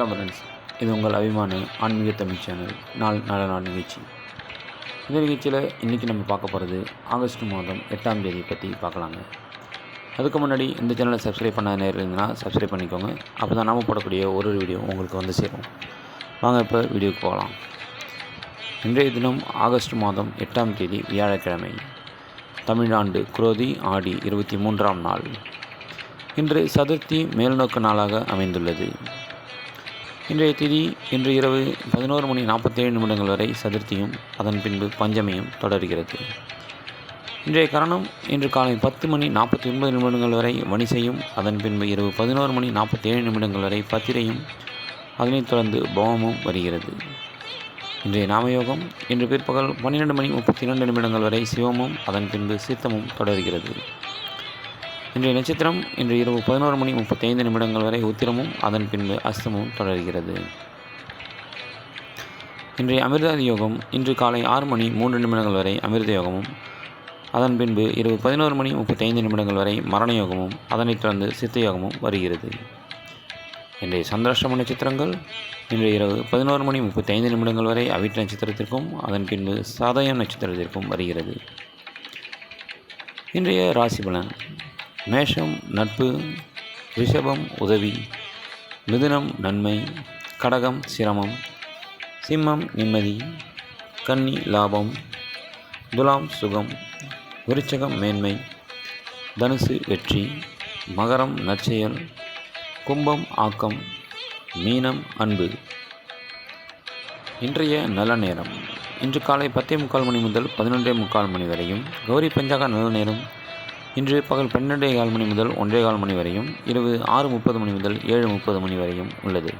வணக்கம் ஃப்ரெண்ட்ஸ் இது உங்கள் அபிமான ஆன்மீக தமிழ் சேனல். நாள் நல்ல நாள் நிகழ்ச்சி. இந்த நிகழ்ச்சியில் இன்றைக்கி நம்ம பார்க்க போகிறது ஆகஸ்ட் மாதம் எட்டாம் தேதி பற்றி பார்க்கலாங்க. அதுக்கு முன்னாடி இந்த சேனலை சப்ஸ்கிரைப் பண்ண நேரம் இருந்ததுன்னா சப்ஸ்கிரைப் பண்ணிக்கோங்க. அப்போ தான் நாம போடக்கூடிய ஒரு ஒரு வீடியோ உங்களுக்கு வந்து சேரும். வாங்க இப்போ வீடியோக்கு போகலாம். இன்றைய தினம் ஆகஸ்ட் மாதம் எட்டாம் தேதி வியாழக்கிழமை. தமிழ்நாடு குரோதி ஆடி இருபத்தி மூன்றாம் நாள். இன்று சதுர்த்தி மேல்நோக்கு நாளாக அமைந்துள்ளது. இன்றைய திதி இன்று இரவு பதினோரு மணி நாற்பத்தேழு நிமிடங்கள் வரை சதுர்த்தியும் அதன் பின்பு பஞ்சமியும் தொடர்கிறது. இன்றைய கரணம் இன்று காலை பத்து மணி நாற்பத்தி ஒன்பது நிமிடங்கள் வரை வணிசையும் அதன் பின்பு இரவு பதினோரு மணி நாற்பத்தேழு நிமிடங்கள் வரை பத்திரையும் அதனைத் தொடர்ந்து பவமும் வருகிறது. இன்றைய நாமயோகம் இன்று பிற்பகல் பன்னிரெண்டு மணி முப்பத்தி இரண்டு நிமிடங்கள் வரை சிவமும் அதன் பின்பு சித்தமும் தொடர்கிறது. இன்றைய நட்சத்திரம் இன்று இரவு பதினோரு மணி முப்பத்தைந்து நிமிடங்கள் வரை உத்திரமும் அதன் பின்பு அஸ்தமும் தொடர்கிறது. இன்றைய அமிர்தாதி யோகம் இன்று காலை ஆறு மணி மூன்று நிமிடங்கள் வரை அமிர்த யோகமும் அதன் பின்பு இரவு பதினோரு மணி முப்பத்தைந்து நிமிடங்கள் வரை மரண யோகமும் அதனைத் தொடர்ந்து சித்த யோகமும் வருகிறது. இன்றைய சந்திராஷ்டம நட்சத்திரங்கள் இன்று இரவு பதினோரு மணி முப்பத்தைந்து நிமிடங்கள் வரை அவிட்ட நட்சத்திரத்திற்கும் அதன் பின்பு சாதயம் நட்சத்திரத்திற்கும் வருகிறது. இன்றைய ராசி பலன் மேஷம் நட்பு ரிஷபம் உதவி மிதுனம் நன்மை கடகம் சிரமம் சிம்மம் நிம்மதி கன்னி லாபம் துலாம் சுகம் விருச்சகம் மேன்மை தனுசு வெற்றி மகரம் நற்செயல் கும்பம் ஆக்கம் மீனம் அன்பு. இன்றைய நல்ல நேரம். இன்று காலை பத்தே முக்கால் மணி முதல் பதினொன்றே முக்கால் மணி வரையும் கௌரி பஞ்சாக நல்ல நேரம். இன்று பகல் பன்னெண்டே கால் மணி முதல் ஒன்றே கால் மணி வரையும் இரவு ஆறு முப்பது மணி முதல் ஏழு முப்பது மணி வரையும் உள்ளது.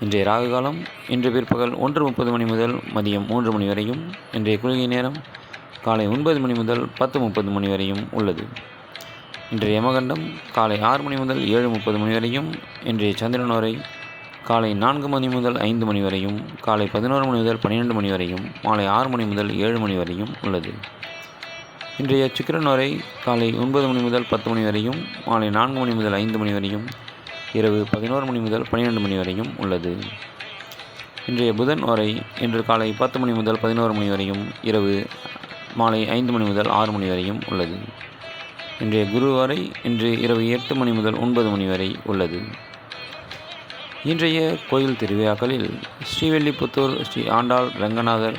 இன்றைய ராகு காலம் இன்று பிற்பகல் ஒன்று முப்பது மணி முதல் மதியம் மூன்று மணி வரையும் இன்றைய குளிகை நேரம் காலை ஒன்பது மணி முதல் பத்து முப்பது மணி வரையும் உள்ளது. இன்றைய யமகண்டம் காலை ஆறு மணி முதல் ஏழு முப்பது மணி வரையும் இன்றைய சந்திரன் வரை காலை நான்கு மணி முதல் ஐந்து மணி வரையும் காலை பதினோரு மணி முதல் பன்னிரெண்டு மணி வரையும் மாலை ஆறு மணி முதல் ஏழு மணி வரையும் உள்ளது. இன்றைய சுக்கிரன் வரை காலை ஒன்பது மணி முதல் பத்து மணி வரையும் மாலை நான்கு மணி முதல் ஐந்து மணி வரையும் இரவு பதினோரு மணி முதல் பன்னிரெண்டு மணி வரையும் உள்ளது. இன்றைய புதன் வரை இன்று காலை பத்து மணி முதல் பதினோரு மணி வரையும் இரவு மாலை ஐந்து மணி முதல் ஆறு மணி வரையும் உள்ளது. இன்றைய குரு வரை இன்று இரவு எட்டு மணி முதல் ஒன்பது மணி வரை உள்ளது. இன்றைய கோயில் திருவிழாக்களில் ஸ்ரீவெல்லிபுத்தூர் ஸ்ரீ ஆண்டாள் ரங்கநாதர்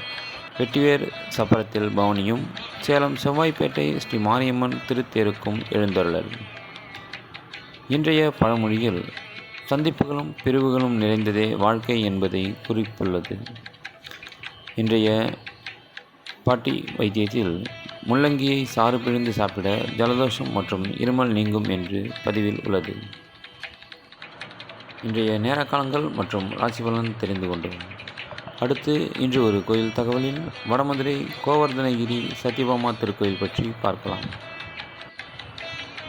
வெட்டிவேர் சப்பரத்தில் பவனியும் சேலம் செவ்வாய்ப்பேட்டை ஸ்ரீ மாரியம்மன் திருத்தேருக்கும் எழுந்தருளல். இன்றைய பழமொழியில் சந்திப்புகளும் பிரிவுகளும் நிறைந்ததே வாழ்க்கை என்பதை குறிப்புள்ளது. இன்றைய பாட்டி வைத்தியத்தில் முள்ளங்கியை சாறு பிழிந்து சாப்பிட ஜலதோஷம் மற்றும் இருமல் நீங்கும் என்று பதிவில் உள்ளது. இன்றைய நேரக்காலங்கள் மற்றும் ராசி பலன் தெரிந்து கொண்டோம். அடுத்து இன்று ஒரு கோயில் தகவலில் வடமதுரை கோவர்தனகிரி சத்யபாமா திருக்கோயில் பற்றி பார்க்கலாம்.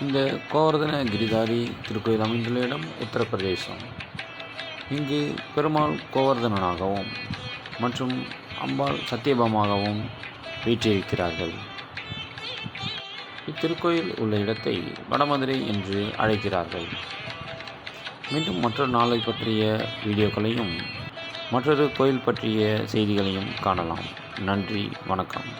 இந்த கோவர்தன கிரிதாரி திருக்கோயில் அமைந்துள்ள இடம் உத்தரப்பிரதேசம். இங்கு பெருமாள் கோவர்தனனாகவும் மற்றும் அம்பாள் சத்யபாமாகவும் வீற்றிருக்கிறார்கள். இத்திருக்கோயில் உள்ள இடத்தை வடமதுரை என்று அழைக்கிறார்கள். மீண்டும் மற்றொரு நாளை பற்றிய வீடியோக்களையும் மற்றொரு கோயில் பற்றிய செய்திகளையும் காணலாம். நன்றி வணக்கம்.